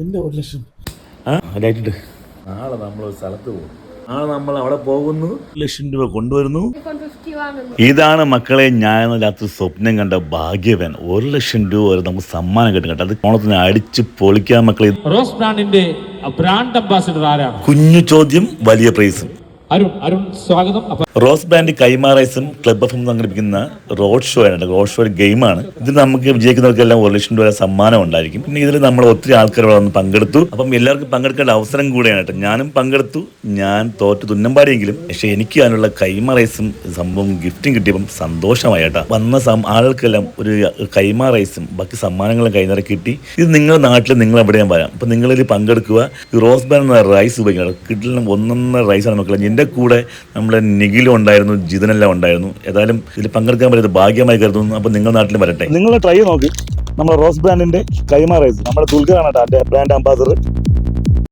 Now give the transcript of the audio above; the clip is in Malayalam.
എന്റെ ഒരു ലക്ഷം. ആ ലൈറ്റിട്ട് നാളെ നമ്മൾ ഒരു സ്ഥലത്ത് പോകും. നാളെ നമ്മൾ അവിടെ പോകുന്നു. ലക്ഷം രൂപ കൊണ്ടുവരുന്നു. ഇതാണ് മക്കളെ ഞാൻ രാത്രി സ്വപ്നം കണ്ട ഭാഗ്യവൻ. ഒരു ലക്ഷം രൂപ വരെ നമുക്ക് സമ്മാനം കിട്ടും കേട്ടോ. അത് ഓണത്തിന് അടിച്ച് പൊളിക്കാൻ മക്കളെ. റോസ് ബ്രാൻഡിന്റെ ബ്രാൻഡ് അംബാസിഡർ ആരാണ്? കുഞ്ഞു ചോദ്യം വലിയ പ്രൈസും. അരുൺ അരുൺ സ്വാഗതം. റോസ് ബ്രാൻഡ് കൈമാറൈസും ക്ലബ് എഫ് സംഘടിപ്പിക്കുന്ന റോഡ് ഷോ ആണ്. റോഡ് ഷോ ഒരു ഗെയിമാണ്. ഇതിൽ നമുക്ക് വിജയിക്കുന്നവർക്കെല്ലാം ഒരു ലക്ഷം രൂപ സമ്മാനം ഉണ്ടായിരിക്കും. പിന്നെ ഇതിൽ നമ്മൾ ഒത്തിരി ആൾക്കാർ വന്ന് പങ്കെടുത്തു. അപ്പം എല്ലാവർക്കും പങ്കെടുക്കേണ്ട അവസരം കൂടെയാണ് കേട്ടോ. ഞാനും പങ്കെടുത്തു. ഞാൻ തോറ്റ് തുന്നമ്പാടിയെങ്കിലും. പക്ഷെ എനിക്ക് അതിനുള്ള കൈമാറൈസും സംഭവം ഗിഫ്റ്റും കിട്ടിയപ്പം സന്തോഷമായി കേട്ടോ. വന്ന ആളുകൾക്കെല്ലാം ഒരു കൈമാറൈസും ബാക്കി സമ്മാനങ്ങളും കൈനിറ കിട്ടി. ഇത് നിങ്ങളുടെ നാട്ടിൽ നിങ്ങൾ എവിടെയും വരാം. അപ്പം നിങ്ങളിൽ പങ്കെടുക്കുക. റോസ് എന്ന റൈസ് ഉപയോഗിക്കണം കിട്ടിലും ഒന്നൊന്നര റൈസാണ് മക്കളെ. എന്റെ കൂടെ നമ്മുടെ നിഖിലും ഉണ്ടായിരുന്നു ജിതനെല്ലാം ഉണ്ടായിരുന്നു. ഏതായാലും ഇതിൽ പങ്കെടുക്കാൻ പറ്റിയത് ഭാഗ്യമായി കരുതുന്നു. അപ്പം നിങ്ങൾ നാട്ടിൽ വരട്ടെ. നിങ്ങൾ ട്രൈ നോക്കി. നമ്മുടെ റോസ് ബ്രാൻഡിന്റെ കൈമാ റൈസ് നമ്മുടെ ദുൽഖറാണ് ബ്രാൻഡ് അംബാസഡർ